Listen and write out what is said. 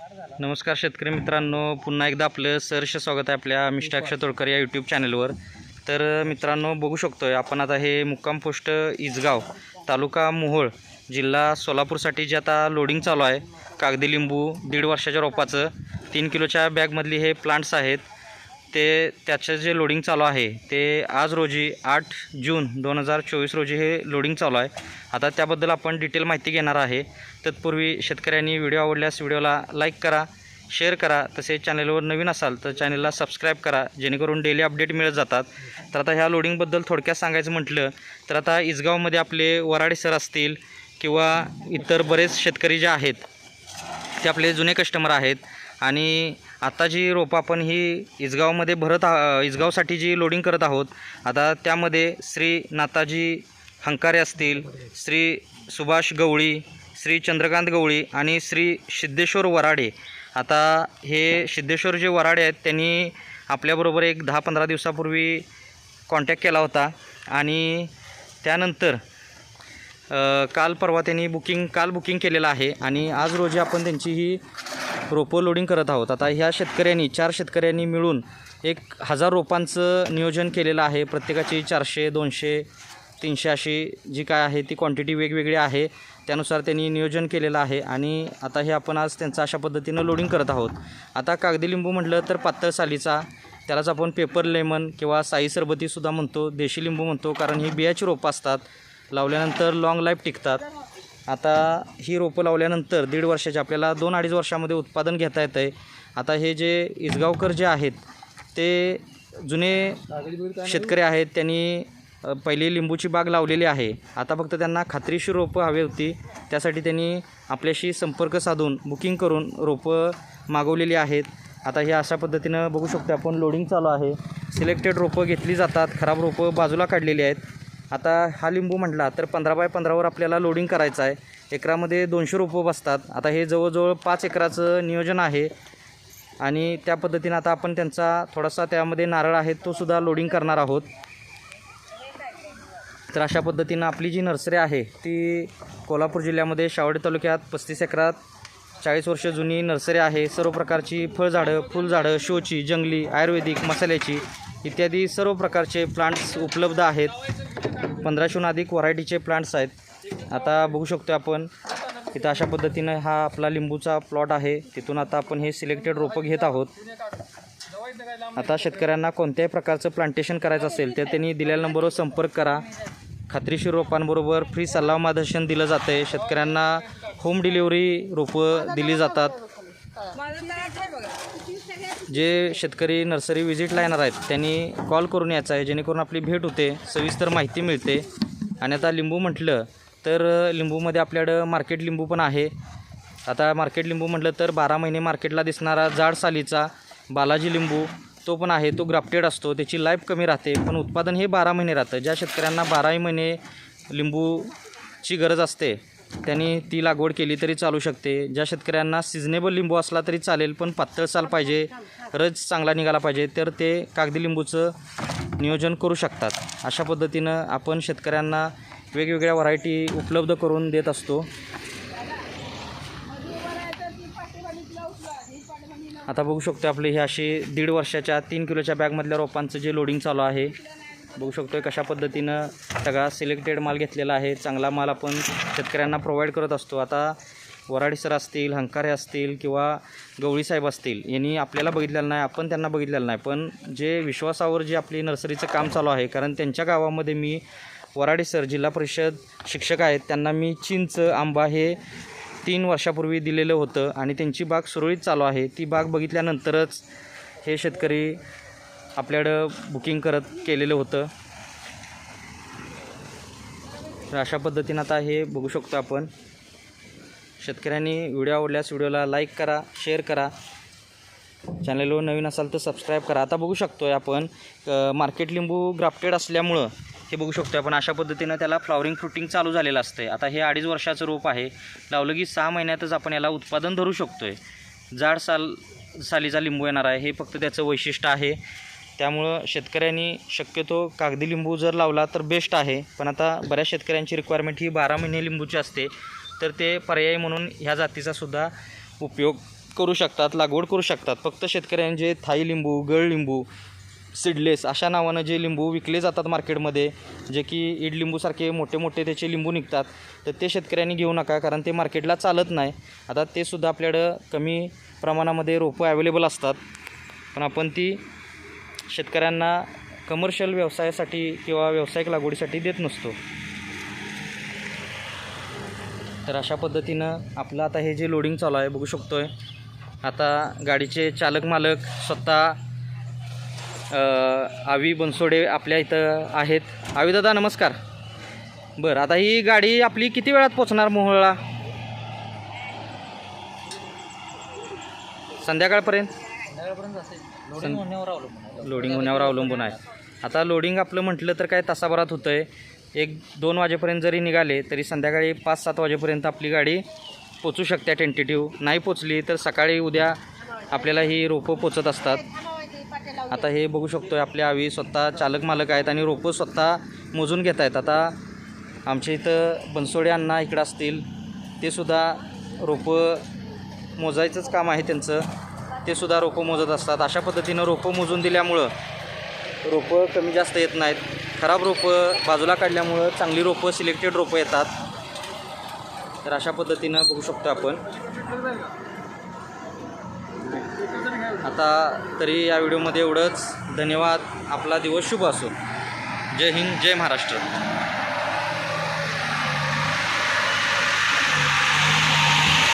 नमस्कार शेतकरी मित्रांनो पुन्हा एकदा आपलं सहर्ष स्वागत आहे आपल्या मिस्टर तोडकर या यूट्यूब चॅनलवर तर मित्रांनो बघू शकतो आहे आपण आता हे मुक्काम पोस्ट इजगाव तालुका मोहोळ जिल्हा सोलापूरसाठी जे आता लोडिंग चालू आहे कागदी लिंबू दीड वर्षाच्या रोपाचं तीन किलोच्या बॅगमधली हे प्लांट्स आहेत. ते त्याचं जे लोडिंग चालू आहे ते आज रोजी आठ जून दोन हजार चोवीस रोजी हे लोडिंग चालू आहे. आता त्याबद्दल आपण डिटेल माहिती घेणार आहे. तत्पूर्वी शेतकऱ्यांनी व्हिडिओ आवडल्यास व्हिडिओला लाईक करा शेअर करा. तसेच चॅनलवर नवीन असाल तर चॅनलला सबस्क्राईब करा जेणेकरून डेली अपडेट मिळत जातात. तर आता ह्या लोडिंगबद्दल थोडक्यात सांगायचं म्हटलं तर आता इसगावमध्ये आपले वराडे सर असतील किंवा इतर बरेच शेतकरी जे आहेत ते आपले जुने कस्टमर आहेत. आणि आता जी रोपं आपण ही इसगावमध्ये भरत आ इसगावसाठी जी लोडिंग करत आहोत आता त्यामध्ये श्री नाताजी हंकारे असतील श्री सुभाष गवळी श्री चंद्रकांत गवळी आणि श्री सिद्धेश्वर वराडे. आता हे सिद्धेश्वर जे वराडे आहेत त्यांनी आपल्याबरोबर एक दहा पंधरा दिवसापूर्वी कॉन्टॅक्ट केला होता आणि त्यानंतर काल परवा त्यांनी बुकिंग काल बुकिंग केलेलं आहे आणि आज रोजी आपण त्यांची ही रोपं लोडिंग करत आहोत. आता ह्या शेतकऱ्यांनी चार शेतकऱ्यांनी मिळून एक हजार रोपांचं नियोजन केलेलं आहे. प्रत्येकाची चारशे दोनशे तीनशे अशी जी काय आहे ती क्वांटिटी वेगवेगळी आहे. त्यानुसार त्यांनी नियोजन केलेलं आहे आणि आता हे आपण आज त्यांचं अशा पद्धतीनं लोडिंग करत आहोत. आता कागदी लिंबू म्हटलं तर पातळ सालीचा त्यालाच आपण पेपर लेमन किंवा साई सरबतीसुद्धा म्हणतो देशी लिंबू म्हणतो कारण ही बियाची रोपं असतात. लावल्यानंतर लाँग लाईफ टिकतात. आता ही रोपं लावल्यानंतर दीड वर्षाचे आपल्याला दोन अडीच वर्षामध्ये उत्पादन घेता येतं आहे आता हे जे इसगावकर जे आहेत ते जुने शेतकरी आहेत त्यांनी पहिली लिंबूची बाग लावलेली आहे. आता फक्त त्यांना खात्रीशीर रोपं हवी होती. त्यासाठी त्यांनी आपल्याशी संपर्क साधून बुकिंग करून रोपं मागवलेली आहेत. आता हे अशा पद्धतीनं बघू शकतो आपण लोडिंग चालू आहे. सिलेक्टेड रोपं घेतली जातात खराब रोपं बाजूला काढलेली आहेत. आता हा लिंबू म्हटला तर पंधरा बाय पंधरावर आपल्याला लोडिंग करायचं आहे. एकरामध्ये दोनशे रोपं बसतात. आता हे जवळजवळ पाच एकराचं नियोजन आहे. आणि त्या पद्धतीनं आता आपण त्यांचा थोडासा त्यामध्ये नारळ आहे तो सुद्धा लोडिंग करणार आहोत. तर अशा पद्धतीनं आपली जी नर्सरी आहे ती कोल्हापूर जिल्ह्यामध्ये शावडी तालुक्यात पस्तीस एकरात चाळीस वर्ष जुनी नर्सरी आहे. सर्व प्रकारची फळझाडं फुलझाडं शोची जंगली आयुर्वेदिक मसाल्याची इत्यादी सर्व प्रकारचे प्लांट्स उपलब्ध आहेत. पंधराशेहून अधिक व्हरायटीचे प्लांट्स आहेत. आता बघू शकतो आपण इथं अशा पद्धतीनं हा आपला लिंबूचा प्लॉट आहे. तिथून आता आपण हे सिलेक्टेड रोपं घेत आहोत. आता शेतकऱ्यांना कोणत्याही प्रकारचं प्लांटेशन करायचं असेल तर त्यांनी दिलेल्या नंबरवर संपर्क करा. खात्रीशीर रोपांबरोबर फ्री सल्ला मार्गदर्शन दिलं जातं आहे शेतकऱ्यांना होम डिलिव्हरी रोपं दिली जातात. जे शेतकरी नर्सरी व्हिजिटला येणार आहेत त्यांनी कॉल करून यायचा आहे. जेणेकरून आपली भेट होते सविस्तर माहिती मिळते. आणि आता लिंबू म्हटलं तर लिंबूमध्ये आपल्याकडं मार्केट लिंबू पण आहे. आता मार्केट लिंबू म्हटलं तर बारा महिने मार्केटला दिसणारा जाड सालीचा बालाजी लिंबू तो पण आहे. तो ग्राफ्टेड असतो. त्याची लाईफ कमी राहते. पण उत्पादन हे बारा महिने राहतं. ज्या शेतकऱ्यांना बाराही महिने लिंबूची गरज असते त्यांनी ती लागवड केली तरी चालू शकते. ज्या शेतकऱ्यांना सिजनेबल लिंबू असला तरी चालेल पण पातळ साल पाहिजे रज चांगला निघाला पाहिजे तर ते कागदी लिंबूचं नियोजन करू शकतात. अशा पद्धतीनं आपण शेतकऱ्यांना वेगवेगळ्या व्हरायटी उपलब्ध करून देत असतो. आता बघू शकतो आपले हे अशी दीड वर्षाच्या तीन किलोच्या बॅगमधल्या रोपांचं जे लोडिंग चालू आहे. बघू शकतो कशा पद्धतीनं सगळा सिलेक्टेड माल घेतलेला आहे. चांगला माल आपण शेतकऱ्यांना प्रोव्हाइड करत असतो. आता वराडी सर असतील हंकारे असतील किंवा गवळीसाहेब असतील यांनी आपल्याला बघितलेलं नाही आपण त्यांना बघितलेलं नाही. पण जे विश्वासावर जे आपली नर्सरीचं काम चालू आहे कारण त्यांच्या गावामध्ये मी वराडी सर जिल्हा परिषद शिक्षक आहेत त्यांना मी चिंच आंबा हे तीन वर्षापूर्वी दिलेलं होतं आणि त्यांची बाग सुरळीत चालू आहे. ती बाग बघितल्यानंतरच हे शेतकरी आपल्याकडं बुकिंग करत केलेलं होतं. तर अशा पद्धतीनं आता हे बघू शकतो आपण. शेतकऱ्यांनी व्हिडिओ आवडल्यास व्हिडिओला लाईक करा शेअर करा. चॅनलवर नवीन असाल तर सबस्क्राईब करा. आता बघू शकतो आहे आपण मार्केट लिंबू ग्राफ्टेड असल्यामुळं हे बघू शकतो आपण. अशा पद्धतीनं त्याला फ्लॉवरिंग फ्रुटिंग चालू झालेलं असतं आता हे अडीच वर्षाचं रोप आहे. लावलं की सहा महिन्यातच आपण याला उत्पादन धरू शकतो आहे जाड साल सालीचा लिंबू येणार आहे. हे फक्त त्याचं वैशिष्ट्य आहे. त्यामुळं शेतकऱ्यांनी शक्यतो कागदी लिंबू जर लावला तर बेस्ट आहे. पण आता बऱ्याच शेतकऱ्यांची रिक्वायरमेंट ही बारा महिने लिंबूची असते. तर ते पर्याय म्हणून ह्या जातीचा सुद्धा उपयोग करू शकतात लागवड करू शकतात. फक्त शेतकऱ्यांनी जे थाई लिंबू गळ लिंबू सीडलेस अशा नावानं जे लिंबू विकले जातात मार्केटमध्ये जे की ईड लिंबूसारखे मोठे मोठे त्याचे लिंबू निघतात तर ते शेतकऱ्यांनी घेऊ नका कारण ते मार्केटला चालत नाही. आता ते सुद्धा आपल्याकडं कमी प्रमाणामध्ये रोपं अवेलेबल असतात. पण आपण ती शेतकऱ्यांना कमर्शियल व्यवसायासाठी किंवा व्यावसायिक लागवडीसाठी देत नसतो. तर अशा पद्धतीनं आपलं आता हे जे लोडिंग चालू आहे बघू शकतो आहे आता गाडीचे चालक मालक स्वतः आवी बनसोडे आपल्या इथं आहेत. आवी दादा नमस्कार. बरं आता ही गाडी आपली किती वेळात पोचणार मोहळला? संध्याकाळपर्यंत? लोडिंग होण्यावर अवलंबून आहे. लोडिंग होण्यावर अवलंबून आहे. आता लोडिंग आपलं म्हटलं तर काय तासाभरात होतं आहे एक दोन वाजेपर्यंत जरी निघाले तरी संध्याकाळी पाच सात वाजेपर्यंत आपली गाडी पोचू शकते टेंटेटिव्ह नाही पोचली तर सकाळी उद्या आपल्याला ही रोपं पोचत असतात. आता हे बघू शकतो आहे आपल्या आवी स्वतः चालक मालक आहेत आणि रोपं स्वतः मोजून घेत आहेत. आता आमच्या इथं बनसोडे अण्णा इकडं असतील. ते सुद्धा रोपं मोजायचंच काम आहे त्यांचं. ते सुद्धा रोपं मोजत असतात. अशा पद्धतीनं रोपं मोजून दिल्यामुळं रोपं कमी जास्त येत नाहीत. खराब रोपं बाजूला काढल्यामुळं चांगली रोपं सिलेक्टेड रोपं येतात. तर अशा पद्धतीनं बघू शकतो आपण. आता तरी या व्हिडिओमध्ये एवढंच. धन्यवाद. आपला दिवस शुभ असो. जय हिंद जय महाराष्ट्र.